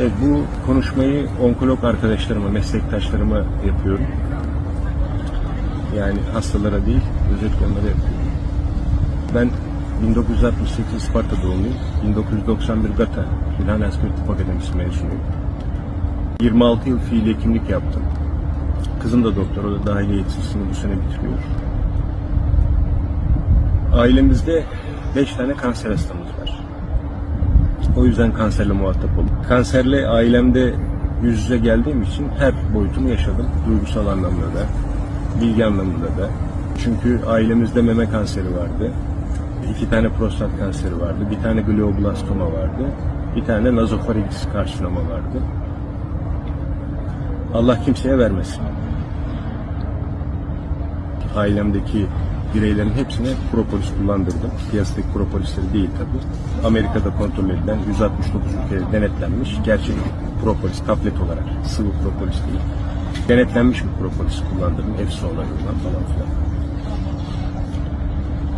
Evet, bu konuşmayı onkolog arkadaşlarıma, meslektaşlarıma yapıyorum. Yani hastalara değil, özellikle onlara yapıyorum. Ben 1968 Isparta doğumluyum. 1991 GATA, İlhan Asker Tıp Akademisi mezunuyum. 26 yıl fiil hekimlik yaptım. Kızım da doktor, o da dahiliye eğitimcisini bu sene bitiriyor. Ailemizde 5 tane kanser hastamız var. O yüzden kanserle muhatap oldum. Kanserle ailemde yüz yüze geldiğim için her boyutumu yaşadım. Duygusal anlamda da, bilgi anlamında da. Çünkü ailemizde meme kanseri vardı. iki tane prostat kanseri vardı. Bir tane glioblastoma vardı. Bir tane nazofaringis karsinoma vardı. Allah kimseye vermesin. Ailemdeki bireylerin hepsine propolis kullandırdım. Piyasadaki propolisleri değil tabi. Amerika'da kontrol edilen 169 ülkede denetlenmiş gerçek propolis tablet olarak sıvı propolis değil. Denetlenmiş bir propolis kullandırdım. EFSA onayından falan filan.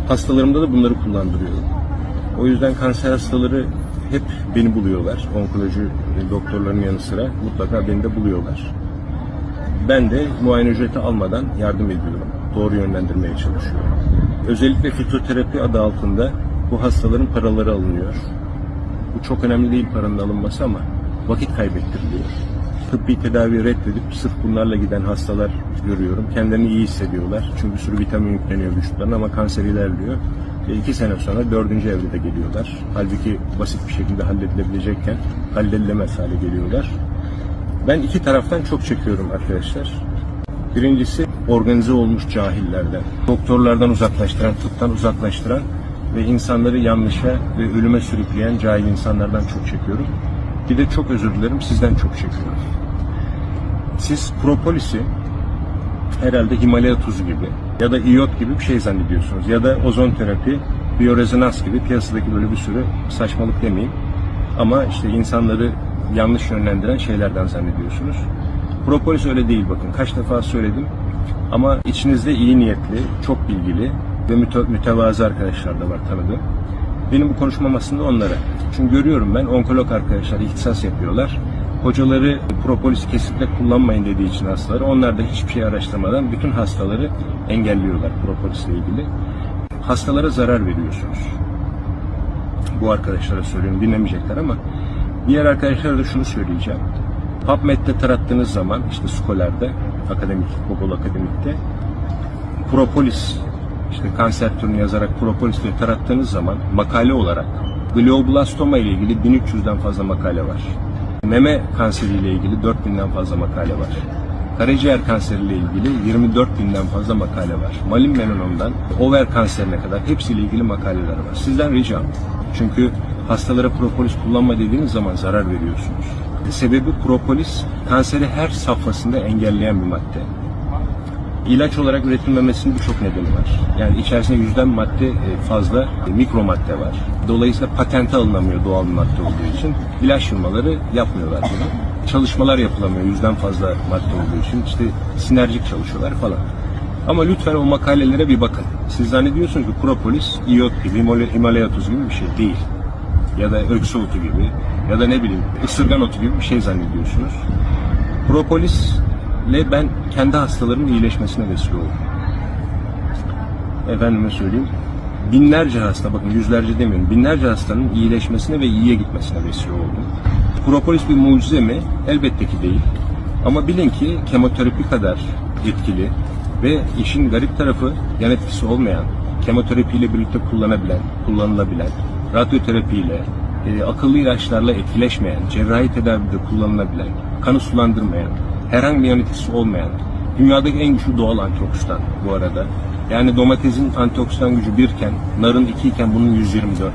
Hastalarımda da bunları kullandırıyorum. O yüzden kanser hastaları hep beni buluyorlar. Onkoloji doktorların yanı sıra mutlaka beni de buluyorlar. Ben de muayene ücreti almadan yardım ediyorum. Doğru yönlendirmeye çalışıyorum. Özellikle fitoterapi adı altında bu hastaların paraları alınıyor. Bu çok önemli değil paranın alınması ama vakit kaybettiriliyor. Tıbbi tedavi reddedip sırf bunlarla giden hastalar görüyorum. Kendilerini iyi hissediyorlar. Çünkü bir sürü vitamin yükleniyor vücutlarına ama kanser ilerliyor. Ve iki sene sonra dördüncü evrede geliyorlar. Halbuki basit bir şekilde halledilebilecekken halledilemez hale geliyorlar. Ben iki taraftan çok çekiyorum arkadaşlar. Birincisi organize olmuş cahillerden, doktorlardan uzaklaştıran, tıptan uzaklaştıran ve insanları yanlışa ve ölüme sürükleyen cahil insanlardan çok çekiyorum. Bir de çok özür dilerim sizden çok çekiyorum. Siz propolisi herhalde Himalaya tuzu gibi ya da iyot gibi bir şey zannediyorsunuz. Ya da ozon terapi, biyorezonans gibi piyasadaki böyle bir sürü saçmalık demeyeyim. Ama işte insanları yanlış yönlendiren şeylerden zannediyorsunuz. Propolis öyle değil bakın. Kaç defa söyledim. Ama içinizde iyi niyetli, çok bilgili ve müte- mütevazı arkadaşlar da var tanıdığım. Benim bu konuşmam aslında onlara. Çünkü görüyorum ben onkolog arkadaşlar ihtisas yapıyorlar. Hocaları propolis kesinlikle kullanmayın dediği için hastaları. Onlar da hiçbir şey araştırmadan bütün hastaları engelliyorlar propolisle ilgili. Hastalara zarar veriyorsunuz. Bu arkadaşlara söylüyorum dinlemeyecekler ama diğer arkadaşlara da şunu söyleyeceğim. PubMed'de tarattığınız zaman işte Scholar'da, akademik, Google Akademik'te propolis işte kanser türünü yazarak propolis diye tarattığınız zaman makale olarak glioblastoma ile ilgili 1300'den fazla makale var. Meme kanseri ile ilgili 4000'den fazla makale var. Karaciğer kanseriyle ilgili 24 binden fazla makale var. Malin melanomdan over kanserine kadar hepsiyle ilgili makaleler var. Sizden ricam. Çünkü hastalara propolis kullanma dediğiniz zaman zarar veriyorsunuz. Sebebi propolis kanseri her safhasında engelleyen bir madde. İlaç olarak üretilmemesinin birçok nedeni var. Yani içerisinde yüzden madde e, fazla e, mikro madde var. Dolayısıyla patente alınamıyor doğal bir madde olduğu için. İlaç firmaları yapmıyorlar bunu. Çalışmalar yapılamıyor yüzden fazla madde olduğu için. İşte sinerjik çalışıyorlar falan. Ama lütfen o makalelere bir bakın. Siz zannediyorsunuz ki propolis, iyot gibi, Himalaya- Himalaya tuzu gibi bir şey değil. Ya da öksü gibi ya da ne bileyim ısırgan otu gibi bir şey zannediyorsunuz. Propolisle ben kendi hastalarımın iyileşmesine vesile oldum. Efendime söyleyeyim. Binlerce hasta, bakın yüzlerce demiyorum, binlerce hastanın iyileşmesine ve iyiye gitmesine vesile oldum. Propolis bir mucize mi? Elbette ki değil. Ama bilin ki kemoterapi kadar etkili ve işin garip tarafı yan etkisi olmayan, kemoterapiyle birlikte kullanabilen, kullanılabilen, radyoterapiyle, e, akıllı ilaçlarla etkileşmeyen, cerrahi tedavide kullanılabilen, kanı sulandırmayan, herhangi bir yan etkisi olmayan, dünyadaki en güçlü doğal antioksidan bu arada. Yani domatesin antioksidan gücü birken, narın iki iken bunun 124.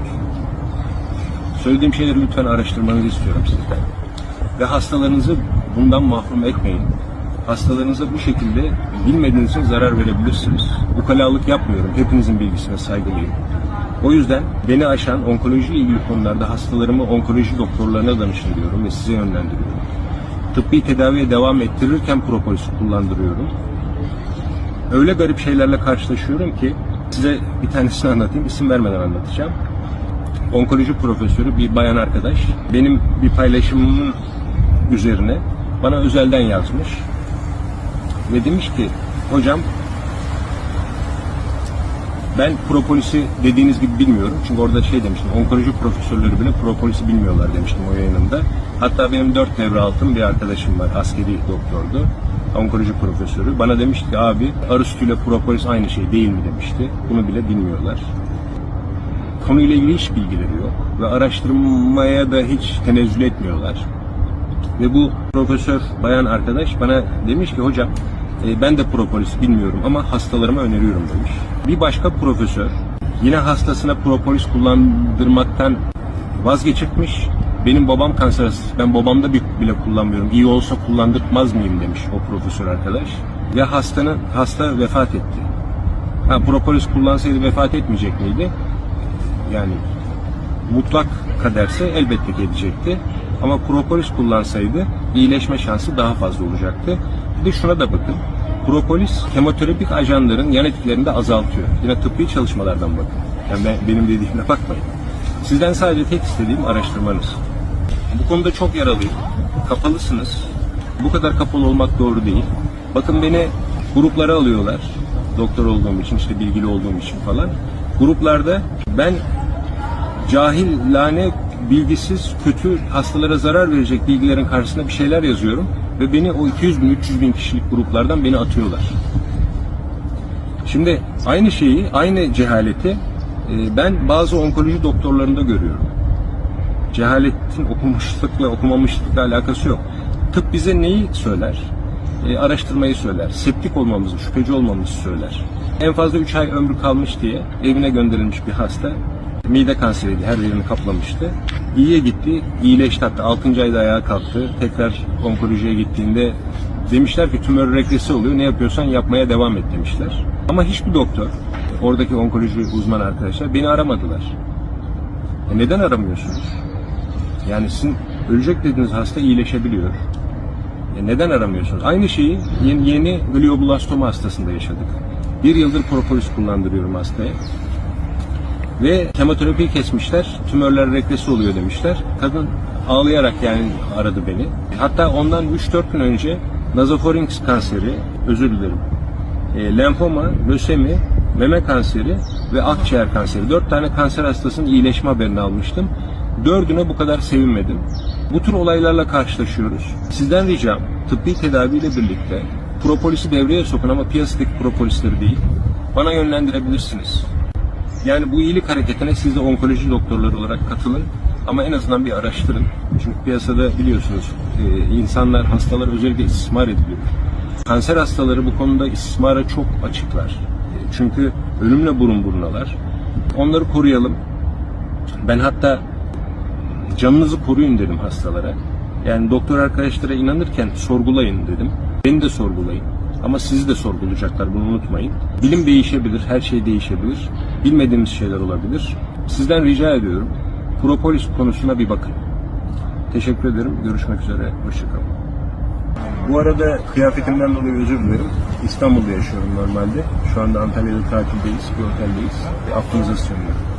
Söylediğim şeyleri lütfen araştırmanızı istiyorum sizden. Ve hastalarınızı bundan mahrum etmeyin. Hastalarınıza bu şekilde bilmediğiniz için zarar verebilirsiniz. Ukalalık yapmıyorum. Hepinizin bilgisine saygılıyım. O yüzden beni aşan onkoloji ilgili konularda hastalarımı onkoloji doktorlarına danışın diyorum ve size yönlendiriyorum. Tıbbi tedaviye devam ettirirken propolis kullandırıyorum. Öyle garip şeylerle karşılaşıyorum ki size bir tanesini anlatayım. İsim vermeden anlatacağım onkoloji profesörü bir bayan arkadaş benim bir paylaşımımın üzerine bana özelden yazmış. Ve demiş ki hocam ben propolisi dediğiniz gibi bilmiyorum. Çünkü orada şey demiştim, onkoloji profesörleri bile propolisi bilmiyorlar demiştim o yayınımda. Hatta benim dört devre altın bir arkadaşım var, askeri doktordu. Onkoloji profesörü. Bana demişti ki abi arüstü ile propolis aynı şey değil mi demişti. Bunu bile bilmiyorlar. Konuyla ilgili hiç bilgileri yok. Ve araştırmaya da hiç tenezzül etmiyorlar. Ve bu profesör bayan arkadaş bana demiş ki hocam e, ben de propolis bilmiyorum ama hastalarıma öneriyorum demiş. Bir başka profesör yine hastasına propolis kullandırmaktan vazgeçirtmiş. Benim babam kanser. Ben babamda bir- bile kullanmıyorum. İyi olsa kullandırtmaz mıyım demiş o profesör arkadaş. Ve hastanın hasta vefat etti. Ha, propolis kullansaydı vefat etmeyecek miydi? Yani mutlak kaderse elbette ki edecekti. Ama propolis kullansaydı iyileşme şansı daha fazla olacaktı. Bir de şuna da bakın. Propolis kemoterapik ajanların yan etkilerini de azaltıyor. Yine tıbbi çalışmalardan bakın. Yani ben, benim dediğime bakmayın. Sizden sadece tek istediğim araştırmanız. Bu konuda çok yaralıyım. Kapalısınız. Bu kadar kapalı olmak doğru değil. Bakın beni gruplara alıyorlar. Doktor olduğum için, işte bilgili olduğum için falan. Gruplarda ben cahil, lane, bilgisiz, kötü, hastalara zarar verecek bilgilerin karşısında bir şeyler yazıyorum ve beni o 200 bin, 300 bin kişilik gruplardan beni atıyorlar. Şimdi aynı şeyi, aynı cehaleti e, ben bazı onkoloji doktorlarında görüyorum. Cehaletin okumuşlukla okumamışlıkla alakası yok. Tıp bize neyi söyler? E, araştırmayı söyler. Septik olmamızı, şüpheci olmamızı söyler. En fazla 3 ay ömrü kalmış diye evine gönderilmiş bir hasta mide kanseriydi, her yerini kaplamıştı. İyiye gitti, iyileşti hatta 6. ayda ayağa kalktı. Tekrar onkolojiye gittiğinde demişler ki tümör regresi oluyor, ne yapıyorsan yapmaya devam et demişler. Ama hiçbir doktor, oradaki onkoloji uzman arkadaşlar beni aramadılar. E neden aramıyorsunuz? Yani sizin ölecek dediğiniz hasta iyileşebiliyor. E neden aramıyorsunuz? Aynı şeyi yeni, yeni glioblastoma hastasında yaşadık. Bir yıldır propolis kullandırıyorum hastaya. Ve kemoterapiyi kesmişler, tümörler regresi oluyor demişler. Kadın ağlayarak yani aradı beni. Hatta ondan 3-4 gün önce nazofarinx kanseri, özür dilerim, e, lenfoma, lösemi, meme kanseri ve akciğer kanseri. Dört tane kanser hastasının iyileşme haberini almıştım. Dördüne bu kadar sevinmedim. Bu tür olaylarla karşılaşıyoruz. Sizden ricam tıbbi tedaviyle birlikte propolisi devreye sokun ama piyasadaki propolisleri değil. Bana yönlendirebilirsiniz. Yani bu iyilik hareketine siz de onkoloji doktorları olarak katılın. Ama en azından bir araştırın. Çünkü piyasada biliyorsunuz e, insanlar, hastalar özellikle istismar ediliyor. Kanser hastaları bu konuda istismara çok açıklar. E, Çünkü ölümle burun burunalar. Onları koruyalım. Ben hatta canınızı koruyun dedim hastalara. Yani doktor arkadaşlara inanırken sorgulayın dedim. Beni de sorgulayın. Ama sizi de sorgulayacaklar bunu unutmayın. Bilim değişebilir, her şey değişebilir. Bilmediğimiz şeyler olabilir. Sizden rica ediyorum. Propolis konusuna bir bakın. Teşekkür ederim. Görüşmek üzere. Hoşçakalın. Bu arada kıyafetimden dolayı özür dilerim. İstanbul'da yaşıyorum normalde. Şu anda Antalya'da tatildeyiz, bir oteldeyiz. Affınıza sığınıyorum.